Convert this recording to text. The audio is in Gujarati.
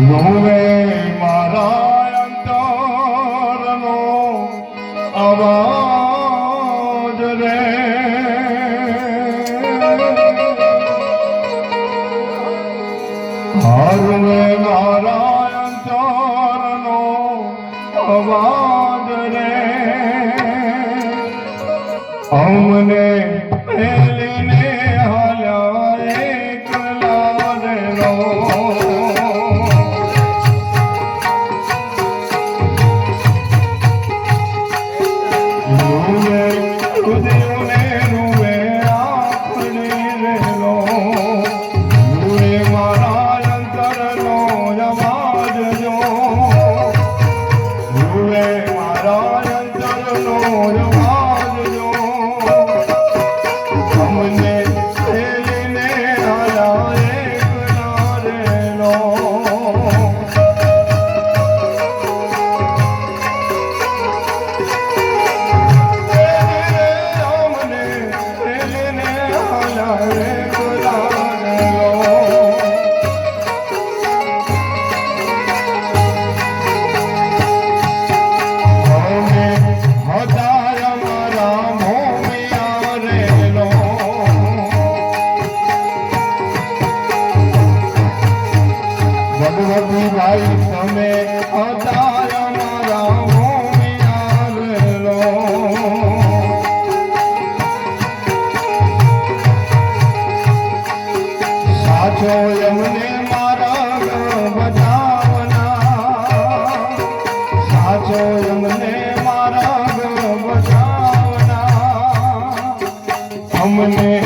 નોવે મારા અંતરનો અવાજ રે હરવે મારા અંતરનો અવાજ રે અમને પેલીને હલ્યા અમને મારા બજાવના સાચો અમને મારા બજાવના અમને